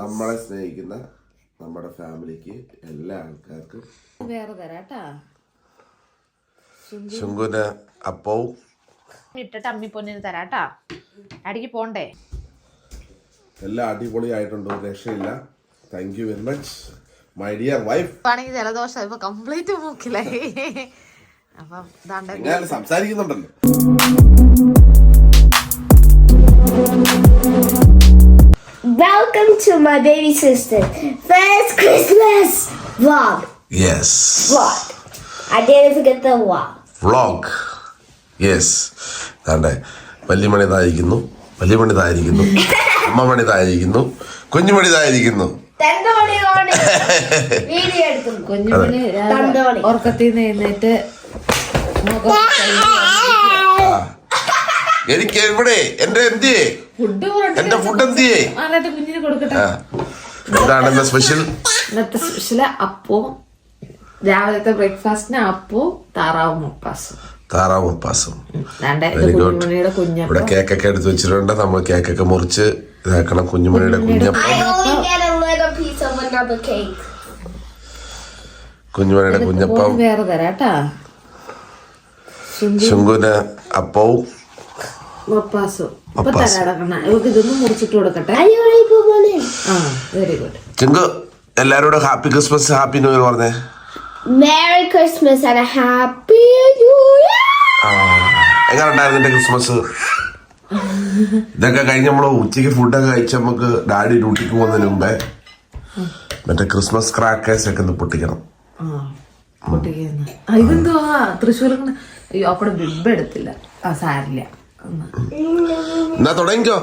നമ്മളെ സ്നേഹിക്കുന്ന നമ്മുടെ ഫാമിലിക്ക് എല്ലാ ആൾക്കാർക്കും വേറെ തരാട്ടാ. ശുങ്കുന് അപ്പവും. ഇട്ടിട്ട് അമ്മി പൊന്നിന് തരാട്ടാ. അടിക്ക് പോണ്ടേ. എല്ലാം അടിപൊളിയായിട്ടുണ്ട് രക്ഷയില്ല. Thank you very much my dear wife ആണെങ്കിൽ ജലദോഷം ഇപ്പൊ കംപ്ലീറ്റ് മൂക്കിലായി. അപ്പം ഇതാണ്ട് സംസാരിക്കുന്നുണ്ടല്ലോ. Welcome to my baby sister. First Christmas vlog. Yes Vlog. I didn't forget the vlog. Vlog yes അതാണ്ട് വല്യമണി തായിരിക്കുന്നു വല്യമണി തായിരിക്കുന്നു അമ്മമണി തായിരിക്കുന്നു കുഞ്ഞുമണി തായിരിക്കുന്നു കുഞ്ഞുമണി. ഉറക്കത്തിൽ നിന്ന് എഴുന്നേറ്റ് എനിക്ക് എവിടെ? എന്റെ എന്തിയേ? ഫുഡ് എന്റെ ഫുഡ് എന്തിയേ? കുഞ്ഞിന് കൊടുക്കട്ടെ? എന്താണ് എന്റെ സ്പെഷ്യൽ. ഇന്നത്തെ സ്പെഷ്യൽ അപ്പോ രാവിലത്തെ ബ്രേക്ക്ഫാസ്റ്റിന് അപ്പോ താറാവ് മുപ്പാസും. താറാവ് മുപ്പാസും. വെരി ഗുഡ് ഇവിടെ കേക്കൊക്കെ എടുത്ത് വെച്ചിട്ടുണ്ട്. നമ്മൾ കേക്കൊക്കെ മുറിച്ച് ഇതാക്കണം കുഞ്ഞുമണിയുടെ Kunjappan. I only get a little piece of another cake. കുഞ്ഞുമണിയുടെ Kunjappan. വേറെ തരാട്ടാ. ശുങ്കുന് അപ്പവും ചിങ്കു എല്ലാരോടും happy Christmas happy new year പറഞ്ഞേ. Merry Christmas and happy new year എങ്ങനെ ഉണ്ടായിരുന്നു എന്റെ ക്രിസ്മസ്? ഇതൊക്കെ കഴിഞ്ഞ് നമ്മൾ ഉച്ചയ്ക്ക് ഫുഡൊക്കെ കഴിച്ച നമുക്ക് ഡാഡി ഡ്യൂട്ടിക്ക് പോകുന്നതിന് മുമ്പേ മറ്റേ ക്രിസ്മസ് ക്രാക്കേഴ്സ് ഒക്കെ ഒന്ന് പൊട്ടിക്കണം. ഇതെന്തോ പൊട്ടിക്കുന്ന. ഇതെന്തുവാ തൃശ്ശൂർ അയ്യോ അപ്പടെ ബിബ് എടുത്തില്ല. ആ സാരില്ല. എന്നാ. തുടങ്ങിക്കോ.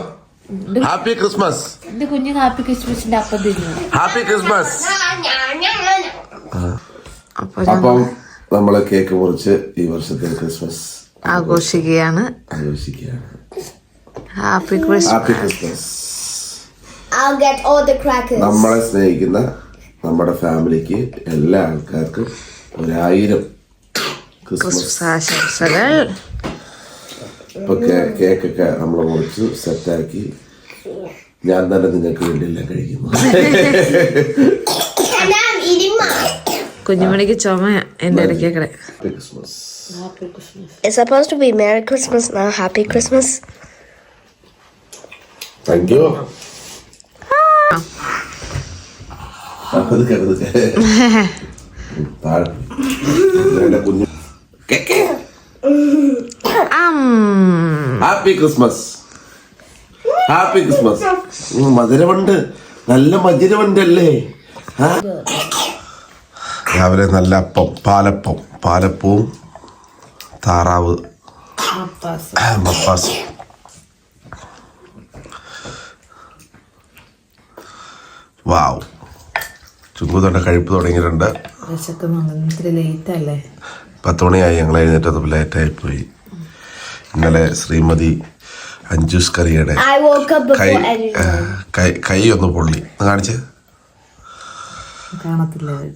ഹാപ്പി ക്രിസ്മസ് എന്റെ ഹാപ്പി അപ്പം ഹാപ്പി ക്രിസ്മസ് അപ്പൊ നമ്മളെ കേക്ക് മുറിച്ച് ഈ വർഷത്തെ ക്രിസ്മസ് ആഘോഷിക്കുകയാണ്. ആഘോഷിക്കുകയാണ്. Happy Christmas happy Christmas I'll get all the crackers. നമ്മളെ സ്നേഹിക്കുന്ന നമ്മുടെ ഫാമിലിക്ക് എല്ലാ ആൾക്കാർക്കും ഒരായിരം ക്രിസ്മസ് ആശംസകൾ. ഇപ്പൊ കേ- കേക്കൊക്കെ നമ്മൾ മുറിച്ച് സെറ്റാക്കി ഞാൻ തന്നെ നിങ്ങൾക്ക് വേണ്ടിയെല്ലാം കഴിക്കുന്നു. കുഞ്ഞുമണിക്ക് ചുമ എന്റെ ഇടയ്ക്കേക്കടെ. Happy Christmas It's supposed to be Merry Christmas, not Happy Christmas. Thank you പതുക്കെ ഉം, താഴെ. കുഞ്ഞു cake happy Christmas happy Christmas മധുരമുണ്ട്. നല്ല മധുരമുണ്ടല്ലേ? രാവിലെ നല്ല അപ്പം പാലപ്പം. പാലപ്പവും താറാവ്. മപ്പാസ്. വാവ്. ചുങ്കുതൊണ്ട കഴിപ്പ് തുടങ്ങിയിട്ടുണ്ട്. പത്ത് മണിയായി ഞങ്ങൾ എഴുന്നേറ്റത് ലേറ്റായി പോയി. ഇന്നലെ ശ്രീമതി അഞ്ജൂസ് കറിയുടെ കൈ കൈ ഒന്ന് പൊള്ളി. കാണിച്ച്?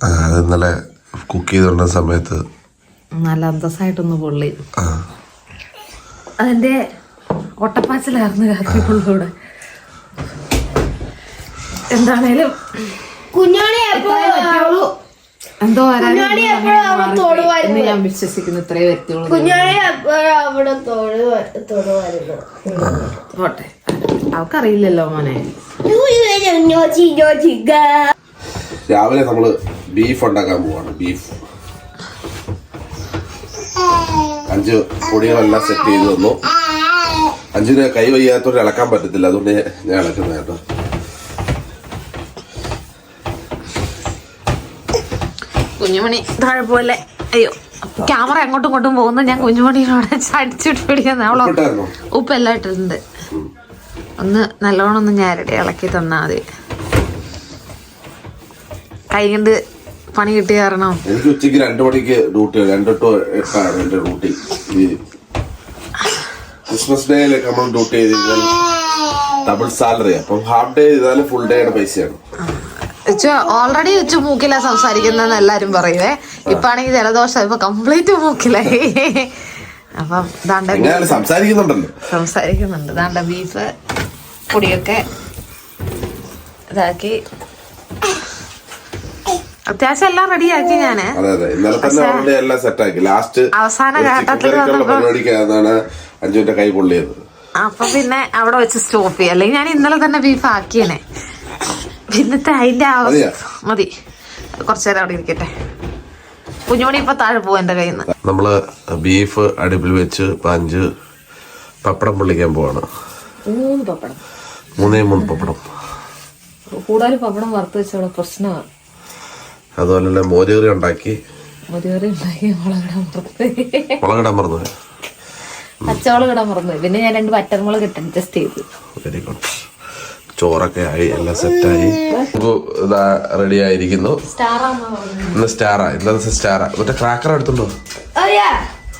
അത് ഇന്നലെ കുക്ക് ചെയ്തുകൊണ്ട സമയത്ത് നല്ല അന്തസ്സായിട്ടൊന്ന് പൊള്ളി. അതിന്റെ ഒട്ടപ്പാച്ചിലായിരുന്നു രാത്രി ഫുള്ളൂടെ എന്താണേലും കുഞ്ഞോണി എപ്പോഴും എന്തോ ഞാൻ വിശ്വസിക്കുന്നു ഇത്രേ വ്യക്തികളും പോട്ടെ. അവക്കറിയില്ലല്ലോ മോനെ. രാവിലെ നമ്മൾ ബീഫ് ഉണ്ടാക്കാൻ പോവാണ്. ബീഫ് അഞ്ച് പൊടികളെല്ലാം സെറ്റ് ചെയ്ത് തന്നു. അഞ്ചിന് കൈ വയ്യാത്തോണ്ട് ഇളക്കാൻ പറ്റത്തില്ല. അതുകൊണ്ട് ഞാൻ ഇളക്കുന്നത് കേട്ടോ. കുഞ്ഞുമണി. താഴെ പോലെ അയ്യോ ക്യാമറ അങ്ങോട്ടും ഇങ്ങോട്ടും പോകുന്നു. ഞാൻ കുഞ്ഞുമണിയോടെ ചടിച്ചിട്ട് പിടിക്കുന്ന. അവളോ ഉപ്പ് ഉപ്പെല്ലാം ഇട്ടിട്ടുണ്ട്. ഒന്ന് നല്ലോണം ഒന്ന് ഞാരടി ഇളക്കി തന്നാ മതി. കൈ കൊണ്ട് പണി കിട്ടിയ കാരണം. എനിക്ക് ഉച്ചയ്ക്ക് രണ്ടു മണിക്ക് ഡ്യൂട്ടി രണ്ടോ ടു എട്ടാണ് എന്റെ ഡ്യൂട്ടി. ക്രിസ്മസ് ഡേയിലൊക്കെ നമ്മൾ ഡ്യൂട്ടി ചെയ്ത് കഴിഞ്ഞാൽ ഡബിൾ സാലറി അപ്പം ഹാഫ് ഡേ ചെയ്താലും ഫുൾ ഡേയുടെ പൈസയാണ്. ഓൾറെഡി ഉച്ച മൂക്കിലാ സംസാരിക്കുന്നതെന്ന് എല്ലാരും പറയുവേ. ഇപ്പൊ ആണെങ്കിൽ ജലദോഷം ഇപ്പൊ കംപ്ലീറ്റ് മൂക്കിലായി. അപ്പം ദാണ്ട സംസാരിക്കുന്നുണ്ടല്ലോ. സംസാരിക്കുന്നുണ്ട്. ദാണ്ട ബീഫ് പൊടിയൊക്കെ ഇതാക്കി. അത്യാവശ്യം എല്ലാം റെഡിയാക്കി ഞാൻ. അവസാന ഘട്ടത്തിൽ അഞ്ചുവിന്റെ കൈ പൊള്ളിയത്. അപ്പൊ പിന്നെ അവിടെ വെച്ച് സ്റ്റോപ്പ് ചെയ്യും അല്ലെങ്കിൽ ഞാൻ ഇന്നലെ തന്നെ ബീഫ് ആക്കിയേനെ. പിന്നത്തെ അതിന്റെ? മതി. കുറച്ചു നേരം അവിടെ ഇരിക്കട്ടെ. കുഞ്ഞുമണി ഇപ്പൊ താഴെ പോവും എന്റെ കയ്യിൽ നിന്ന് നമ്മൾ ബീഫ് അടുപ്പിൽ വെച്ച് പഞ്ച് പപ്പടം പൊള്ളിക്കാൻ പോവാണ്. മൂന്ന് പപ്പടം. മൂന്നേ മൂന്ന് പപ്പടം. കൂടുതൽ പപ്പടം വറുത്ത് വെച്ച പ്രശ്നമാണ് അതുപോലെ തന്നെ മോരുകറി ഉണ്ടാക്കി. ഉണ്ടാക്കി മുളകിടാൻ മറന്നു. മുളകിടാൻ മറന്നു. മറന്നു. പിന്നെ ഞാൻ രണ്ട് വറ്റൽമുളക് ഇട്ടു ജസ്റ്റ് ചെയ്തു. വെരി ഗുഡ് ചോറൊക്കെ ആയി എല്ലാം സെറ്റായി. ഇതാ റെഡി ആയിരിക്കുന്നു. ഇന്ന് സ്റ്റാറാ. ഇന്നത്തെ സ്റ്റാറാ. മറ്റേ ക്രാക്കർ എടുത്തുണ്ടോ?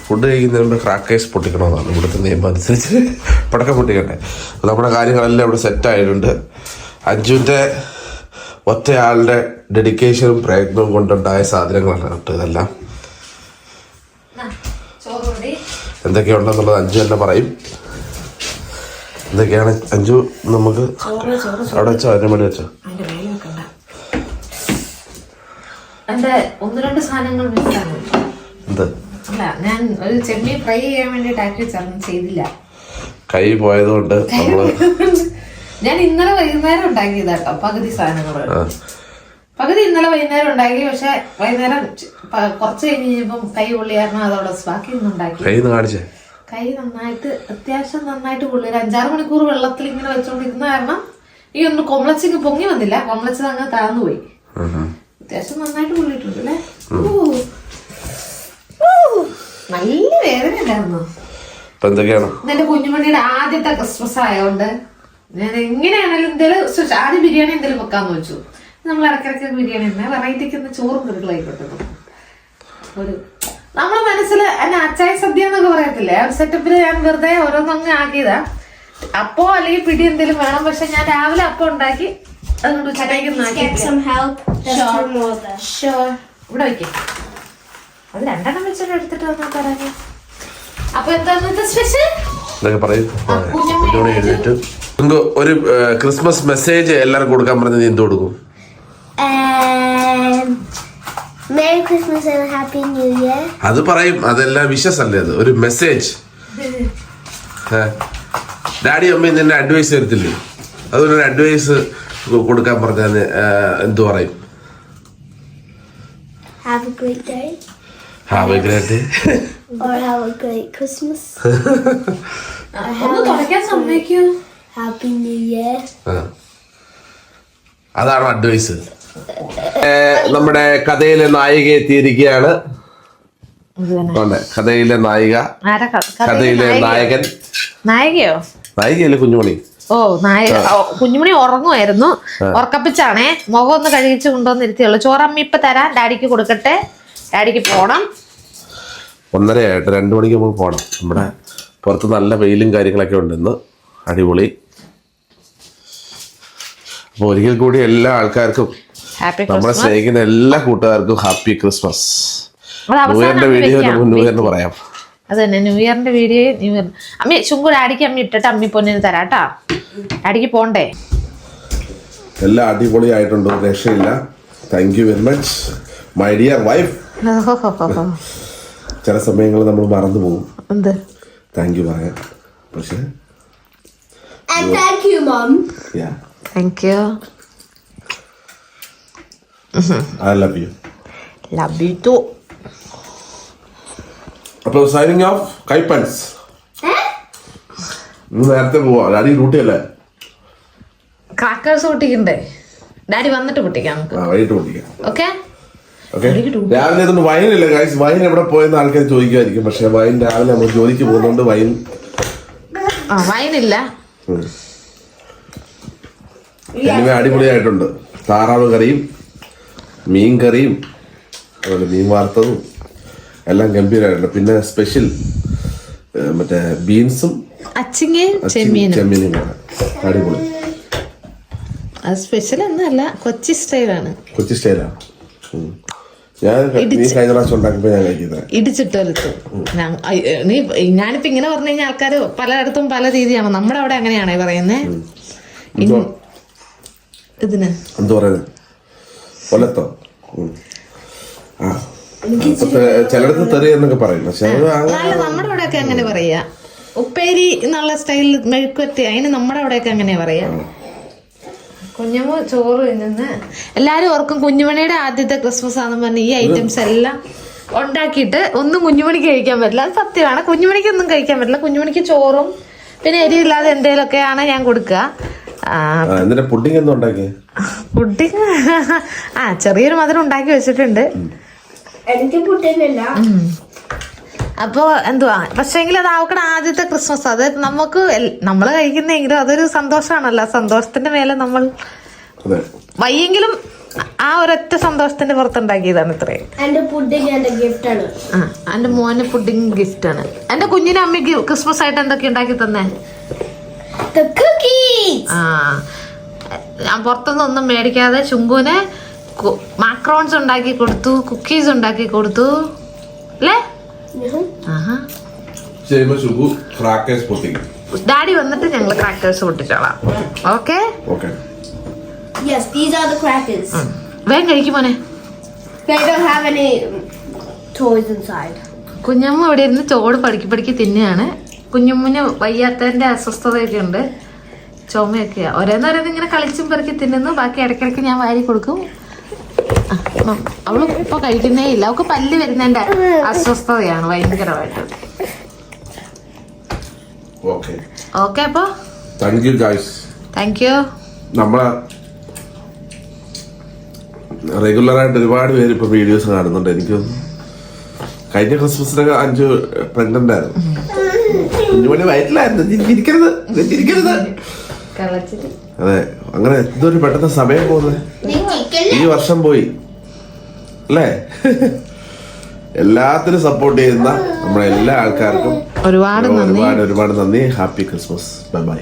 ഫുഡ് കഴിക്കുന്നതിന് മുമ്പ് ക്രാക്കേഴ്സ് പൊട്ടിക്കണമെന്നാണ് ഇവിടുത്തെ നിയമം അനുസരിച്ച്. പടക്കം പൊട്ടിക്കട്ടെ. നമ്മുടെ കാര്യങ്ങളെല്ലാം ഇവിടെ സെറ്റ് ആയിട്ടുണ്ട്. അഞ്ജുവിന്റെ ഒറ്റയാളുടെ ഡെഡിക്കേഷനും പ്രയത്നവും കൊണ്ടുണ്ടായ സാധനങ്ങളാണ് കേട്ടോ ഇതെല്ലാം. എന്തൊക്കെയുണ്ടെന്നുള്ളത് അഞ്ജു തന്നെ പറയും. എന്തൊക്കെയാണ് അഞ്ചു നമുക്ക് അവിടെ വെച്ചോ അതിന്റെ മണി വെച്ചോ എന്റെ ഒന്ന് രണ്ട് സാധനങ്ങൾ മിസ്സാണ് എന്ത്? അല്ല ഞാൻ ഒരു ചെമ്മീൻ ഫ്രൈ ചെയ്യാൻ വേണ്ടി ചെയ്തില്ല. കൈ പോയതുകൊണ്ട് നമ്മൾ ഞാൻ ഇന്നലെ വൈകുന്നേരം ഉണ്ടാക്കിയതാട്ടോ പകുതി സാധനങ്ങൾ പകുതി ഇന്നലെ വൈകുന്നേരം ഉണ്ടാക്കി പക്ഷെ വൈകുന്നേരം കുറച്ച് കഴിഞ്ഞ് കഴിഞ്ഞപ്പം കൈ പൊള്ളിയായിരുന്നു അതോടെ ബാക്കി ഉണ്ടാക്കി. കൈ കാണിച്ചേ. കൈ നന്നായിട്ട് അത്യാവശ്യം നന്നായിട്ട് പൊള്ളി. ഒരു അഞ്ചാറ് മണിക്കൂർ വെള്ളത്തിൽ ഇങ്ങനെ വെച്ചോണ്ടിരുന്ന കാരണം ഈ ഒന്ന് കൊമളച്ചിങ് പൊങ്ങി വന്നില്ല. കൊമളച്ചത് അങ്ങ് താഴ്ന്നു പോയി. അത്യാവശ്യം നന്നായിട്ട് പൊള്ളിയിട്ടുണ്ട് അല്ലേ. നല്ല വേദന ഉണ്ടായിരുന്നു. എന്റെ കുഞ്ഞുമണിയുടെ ആദ്യത്തെ ക്രിസ്മസ് ആയതുകൊണ്ട് ഞാൻ എങ്ങനെയാണെങ്കിലും എന്തെങ്കിലും ആദ്യം ബിരിയാണി എന്തെങ്കിലും വെക്കാന്ന് വെച്ചു. നമ്മൾ ഇടയ്ക്കിടയ്ക്ക് ബിരിയാണി വെറൈറ്റിക്ക് ഒന്ന് ചോറും കറികളായിക്കോട്ടെ ഒരു നമ്മളെ മനസ്സിൽ എന്നെ അച്ചായ സദ്യ എന്നൊക്കെ പറയത്തില്ലേ? ആ സെറ്റപ്പിൽ ഞാൻ വെറുതെ ഓരോന്നങ്ങ് ആക്കിയതാ. അപ്പോ അല്ലെങ്കിൽ പിടി എന്തെങ്കിലും വേണം. പക്ഷെ ഞാൻ രാവിലെ അപ്പം ഉണ്ടാക്കി അതുകൊണ്ട്. Sure. ഇവിടെ വയ്ക്കും അത് രണ്ടെണ്ണം വെച്ചിട്ട് എടുത്തിട്ട് വന്നാൽ തരാഞ്ഞ അപ്പൊ എന്താ സ്പെഷ്യൽ ഇതൊക്കെ പറയും. കുഞ്ഞമ്മ കുഞ്ഞോണി ഒരു ക്രിസ്മസ് മെസ്സേജ് എല്ലാവർക്കും കൊടുക്കാൻ പറഞ്ഞത് എന്ത് കൊടുക്കും? Merry Christmas and a Happy New Year. അത് പറയും അതെല്ലാം വിശ്വസല്ലേ അത്? ഒരു മെസ്സേജ് ഡാഡി അമ്മയും നിന്നെ അഡ്വൈസ് തരത്തില്ലേ? അതൊരു അഡ്വൈസ് കൊടുക്കാൻ പറഞ്ഞാൽ എന്തു പറയും? Have a great day. Have a great or have a great Christmas. ഒന്ന് തുടയ്ക്കാൻ സമ്മതിക്കൂ. Happy New Year. അതാണ് അഡ്വൈസ് നമ്മുടെ കഥയിലെ നായിക എത്തിയിരിക്കുകയാണ്. കഥയിലെ നായിക. കഥയിലെ നായകൻ. നായികയോ? നായികയല്ലേ കുഞ്ഞുമണി? ഓ നായക. കുഞ്ഞുമണി ഉറങ്ങുമായിരുന്നു. ഉറക്കപ്പിച്ചാണേ. മുഖം ഒന്ന് കഴുകിച്ച് കൊണ്ടുവന്നിരുത്തിയുള്ളൂ ചോറമ്മ ഇപ്പൊ തരാം. ഡാഡിക്ക് കൊടുക്കട്ടെ. ഡാഡിക്ക് പോണം. ഒന്നര ആയിട്ട് രണ്ടു മണിക്ക് നമുക്ക് പോകണം നമ്മുടെ പുറത്ത് നല്ല വെയിലും കാര്യങ്ങളൊക്കെ ഉണ്ട് ഇന്ന്. അടിപൊളി. അപ്പോൾ ഒരിക്കൽ കൂടി എല്ലാ ആൾക്കാർക്കും നമ്മളെ സ്നേഹിക്കുന്ന എല്ലാ കൂട്ടുകാർക്കും ഹാപ്പി ക്രിസ്മസ് അത് ന്യൂ ഇയറിന്റെ വീഡിയോ ഇയറിന് പറയാം. അത് തന്നെ ന്യൂ ഇയറിന്റെ വീഡിയോ ന്യൂ ഇയർ അമ്മി ചുങ്കൂടെ ആടിക്ക് അമ്മി ഇട്ടിട്ട് അമ്മി പൊന്നിന് തരാട്ടാ ആടിക്ക് പോണ്ടേ? എല്ലാം അടിപൊളിയായിട്ടുണ്ട് രക്ഷയില്ല. Thank you very much my dear wife ചില സമയങ്ങളിൽ നമ്മൾ മറന്നു പോകും. എന്ത്? താങ്ക് യു പറയാം പക്ഷേ thank you I love you. Love you too. അപ്പോൾ സൈനിങ് ഓഫ് കൈപ്പൻസ് നേരത്തെ പോവാ. ഡാഡി ഡ്യൂട്ടി അല്ലേ ക്രാക്കേഴ്സ് പൊട്ടിക്കണ്ടേ ഡാഡി വന്നിട്ട് പൊട്ടിക്കാം നമുക്ക്. ആ വൈകിട്ട് പൊട്ടിക്കാം. ഓക്കെ? ഓക്കെ? രാവിലെ ഇതൊന്നും വൈനില്ല ഗൈസ് വൈൻ എവിടെ പോയെന്ന് ആൾക്കാർ ചോദിക്കുമായിരിക്കും പക്ഷെ വൈൻ രാവിലെ നമ്മൾ ജോലിക്ക് പോകുന്നതുകൊണ്ട് വൈൻ ആ വൈനില്ല എനിവേ അടിപൊളിയായിട്ടുണ്ട്. താറാവ് കറിയും മീൻ കറിയും അതുപോലെ മീൻ വാർത്തതും എല്ലാം ഗംഭീരമായിട്ടുണ്ട് പിന്നെ സ്പെഷ്യൽ മറ്റേ ബീൻസും ചെമ്മീനും. അടിപൊളി. അത് സ്പെഷ്യൽ ഒന്നല്ല കൊച്ചി സ്റ്റൈലാണ് കൊച്ചി സ്റ്റൈലാണ്. ഞാൻ നീ കഴിഞ്ഞ പ്രാവശ്യം ഞാൻ കഴിക്കുന്നത് ഇടിച്ചിട്ടൊരുത്തു. നീ ഞാനിപ്പോ ഇങ്ങനെ പറഞ്ഞു കഴിഞ്ഞാൽ ആൾക്കാർ പലയിടത്തും പല രീതിയാണ്. നമ്മുടെ അവിടെ അങ്ങനെയാണേ പറയുന്നത് ഇതിന്. എന്തു പറയുന്നത് കൊല്ലത്തോ. ആ. ചിലടത്ത് തെറി എന്നൊക്കെ പറയും. പക്ഷെ അത് അങ്ങനെ അല്ല അങ്ങനെ പറയാ. ഉപ്പേരി എന്നുള്ള സ്റ്റൈലിൽ മെഴുക്കുവറ്റി അതിന് നമ്മുടെ അവിടെയൊക്കെ അങ്ങനെ പറയാ. കുഞ്ഞമ്മ ചോറ് തിന്നുന്ന. എല്ലാരും ഓർക്കും കുഞ്ഞുമണിയുടെ ആദ്യത്തെ ക്രിസ്മസ് ആണെന്ന് പറഞ്ഞ ഈ ഐറ്റംസ് എല്ലാം ഉണ്ടാക്കിയിട്ട് ഒന്നും കുഞ്ഞുമണിക്ക് കഴിക്കാൻ പറ്റില്ല. അത് സത്യമാണ്. കുഞ്ഞുമണിക്കൊന്നും കഴിക്കാൻ പറ്റില്ല. കുഞ്ഞുമണിക്ക് ചോറും പിന്നെ എരിയില്ലാതെ എന്തേലൊക്കെയാണ് ഞാൻ കൊടുക്കുക. എന്നിട്ട് പുഡിംഗ് എന്തോ ഉണ്ടാക്കി പുഡിങ് ആ ചെറിയൊരു മധുരം ഉണ്ടാക്കി വെച്ചിട്ടുണ്ട്. എനിക്ക് എന്തുവാ? പക്ഷെങ്കിൽ അത് അവക്കടെ ആദ്യത്തെ ക്രിസ്മസ്. അത് നമുക്ക് നമ്മൾ കഴിക്കുന്നെങ്കിലും അതൊരു സന്തോഷമാണല്ലോ. സന്തോഷത്തിന്റെ മേലെ നമ്മൾ വയ്യെങ്കിലും ആ ഒരൊറ്റ സന്തോഷത്തിന്റെ പുറത്തുണ്ടാക്കിയതാണ് ഇത്രയും. എന്റെ പുഡിങ് എന്റെ ഗിഫ്റ്റ് ആണ്. ആ എന്റെ മോന് പുഡിംഗ് ഗിഫ്റ്റ് ആണ്. എന്റെ കുഞ്ഞിനെ അമ്മയ്ക്ക് ക്രിസ്മസ് ആയിട്ട് എന്തൊക്കെ ഉണ്ടാക്കി തന്നെ! ആ. ഞാൻ പുറത്തുനിന്ന് ഒന്നും മേടിക്കാതെ ശുങ്കുവിന് മാക്രോൺസ് ഉണ്ടാക്കി കൊടുത്തു കുക്കീസ് ഉണ്ടാക്കി കൊടുത്തു. അല്ലേ? ഡാഡി വന്നിട്ട് ഞങ്ങൾ ക്രാക്കേഴ്സ് പൊട്ടിച്ചോളാം. ഓക്കെ. വേഗം കഴിക്കും മോനെ. They don't have any um. കുഞ്ഞമ്മ ഇവിടെ ഇരുന്ന് ചോട് പഠിക്കി പഠിക്കി തിന്നുകയാണ് കുഞ്ഞമ്മന് വയ്യാത്തതിന്റെ അസ്വസ്ഥതയൊക്കെ ഉണ്ട്. ചുമയൊക്കെയാ ഓരോന്നോരോന്ന് ഇങ്ങനെ കളിച്ചും പെറുക്കി തിന്നുന്നു. ബാക്കി ഇടയ്ക്കിടയ്ക്ക് ഞാൻ വാരി കൊടുക്കും. അവൾ ഇപ്പൊ കഴിക്കുന്നേ ഇല്ല. അവക്ക് പല്ല് വരുന്നതിന്റെ അസ്വസ്ഥതയാണ് ഭയങ്കരമായിട്ട്. ഓക്കെ. അപ്പൊ. Thank you guys thank you നമ്മളെ റെഗുലർ ആയിട്ട് ഒരുപാട് പേര് ഇപ്പൊ വീഡിയോസ് കാണുന്നുണ്ട്. എനിക്ക് കഴിഞ്ഞ ക്രിസ്മസിനൊക്കെ അഞ്ച് പ്രഗ്നന്റ് ആയിരുന്നു. കുഞ്ഞുമണി വയറ്റിലായിരുന്നു. ഇരിക്കരുത്. കളിച്ചിട്ട് അതെ അങ്ങനെ എന്തൊരു പെട്ടെന്ന് സമയം പോകുന്നത് ഈ വർഷം പോയി. അല്ലേ? എല്ലാത്തിനും സപ്പോർട്ട് ചെയ്യുന്ന നമ്മുടെ എല്ലാ ആൾക്കാർക്കും ഒരുപാട് നന്ദി. ഒരുപാട് ഒരുപാട് നന്ദി. Happy Christmas bye bye